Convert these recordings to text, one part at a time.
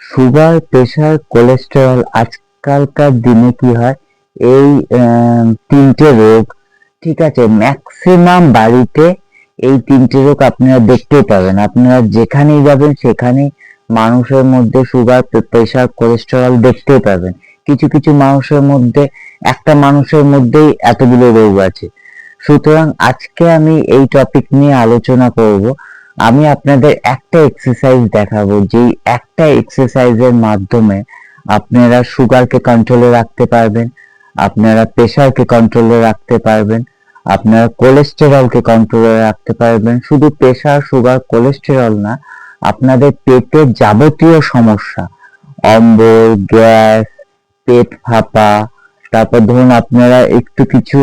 Sugar pressure cholesterol আজকালকার দিনে কি হয়? এই তিনটে রোগ। ঠিক আছে, ম্যাক্সিমাম বাড়িতে এই তিনটে রোগ আপনারা দেখতেই পাবেন। আপনারা যেখানেই যাবেন, সেখানেই মানুষের মধ্যে সুগার প্রেশার কোলেস্টেরল দেখতেই পাবেন। কিছু কিছু মানুষের মধ্যে, একটা মানুষের মধ্যেই এতগুলো রোগ আছে। সুতরাং আজকে আমি এই টপিক নিয়ে আলোচনা করব। আমি আপনাদের একটা এক্সারসাইজ দেখাবো, যেই একটা এক্সারসাইজের মাধ্যমে আপনারা সুগারকে কন্ট্রোলে রাখতে পারবেন, আপনারা প্রেশারকে কন্ট্রোলে রাখতে পারবেন, আপনারা কোলেস্টেরলকে কন্ট্রোলে রাখতে পারবেন। শুধু প্রেশার সুগার কোলেস্টেরল না, আপনাদের পেটের যাবতীয় সমস্যা, অম্বল, গ্যাস, পেট ফাঁপা, তারপর ধরুন আপনারা একটু কিছু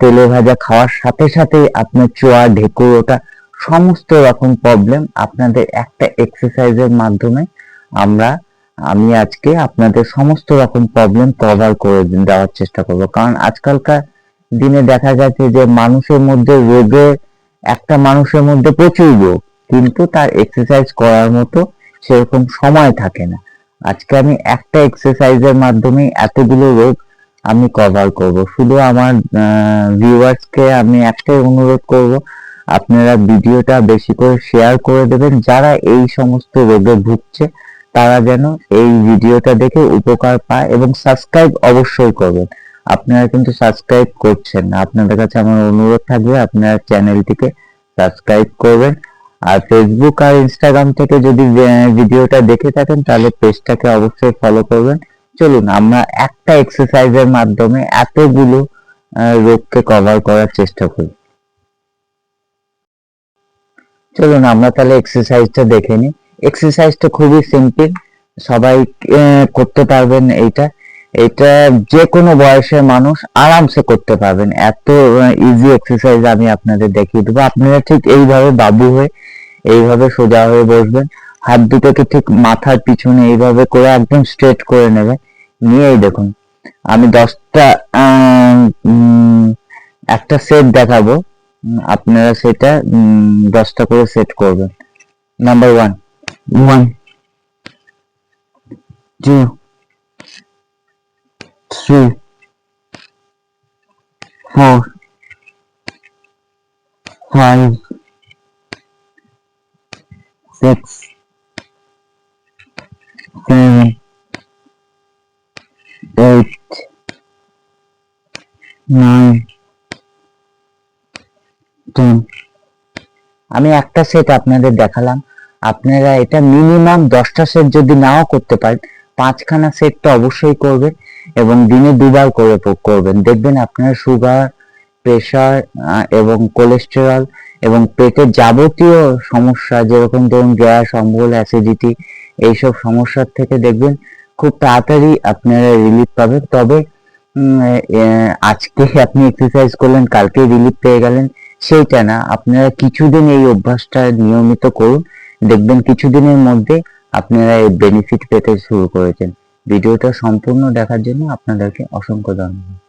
তেলে ভাজা খাওয়ার সাথে সাথে আপনার চোয়া, ঢেকুর, ওটা সমস্ত রকম প্রবলেম আপনাদের একটা এক্সারসাইজের মাধ্যমে আমরা, আমি আজকে আপনাদের সমস্ত রকম প্রবলেম কভার করে দেওয়ার চেষ্টা করব। কারণ আজকালকার দিনে দেখা যাচ্ছে যে মানুষের মধ্যে রোগে, একটা মানুষের মধ্যে প্রচুর রোগ, কিন্তু তার এক্সারসাইজ করার মতো সেরকম সময় থাকে না। আজকে আমি একটা এক্সারসাইজের মাধ্যমে এতগুলো রোগ আমি কভার করব। শুধু আমার ভিউয়ার্সকে আমি একটাই অনুরোধ করব আপনারা ভিডিওটা বেশি করে শেয়ার করে দেবেন। যারা এই সমস্ত রোগে ভুগছে, তারা যেন এই ভিডিওটা দেখে উপকার পায় এবং সাবস্ক্রাইব অবশ্যই করবেন। আপনারা কিন্তু সাবস্ক্রাইব করছেন না। আপনাদের কাছে আমার অনুরোধ থাকবে, আপনারা চ্যানেলটিকে সাবস্ক্রাইব করবেন। আর ফেসবুক আর ইনস্টাগ্রাম থেকে যদি ভিডিওটা দেখে থাকেন, তাহলে পেজটাকে অবশ্যই ফলো করবেন। চলুন, আমরা একটা এক্সারসাইজের মাধ্যমে এতগুলো রোগকে কভার করার চেষ্টা করি। চলুন আমরা তাহলে এক্সারসাইজটা দেখে নিই। এক্সারসাইজটা খুবই সিম্পল সবাই করতে পারবেন এইটা। এটা যে কোনো বয়সের মানুষ আরামসে করতে পারবেন। এত ইজি এক্সারসাইজ আমি আপনাদের দেখিয়ে দেবো। আপনারা ঠিক এইভাবে বাবু হয়ে, এইভাবে সোজা হয়ে বসবেন। হাত দুটোকে ঠিক মাথার পিছনে এইভাবে করে একদম স্ট্রেট করে নেবে নিয়েই দেখুন। আমি দশটা একটা সেট দেখাবো। আপনারা সেটা উম, দশটা করে সেট করবেন number one one two three four five six seven eight nine ten আমি একটা সেট আপনাদের দেখালাম। আপনারা এটা মিনিমাম দশটা সেট যদি নাও করতে পারেন, পাঁচখানা সেট তো অবশ্যই করবেন এবং দিনে দুবার করে করবেন। দেখবেন আপনার সুগার প্রেশার এবং কোলেস্টেরল এবং পেটের যাবতীয় সমস্যা, যেরকম ধরুন গ্যাস, অম্বল অ্যাসিডিটি এইসব সমস্যার থেকে দেখবেন খুব তাড়াতাড়ি আপনারা রিলিফ পাবেন। তবে আজকে আপনি এক্সারসাইজ করলেন কালকে রিলিফ পেয়ে গেলেন। সেইটা না। আপনারা কিছুদিন এই অভ্যাসটা নিয়মিত করুন। দেখবেন কিছুদিনের মধ্যে আপনারা এই বেনিফিট পেতে শুরু করেছেন। ভিডিওটা সম্পূর্ণ দেখার জন্য আপনাদেরকে অসংখ্য ধন্যবাদ।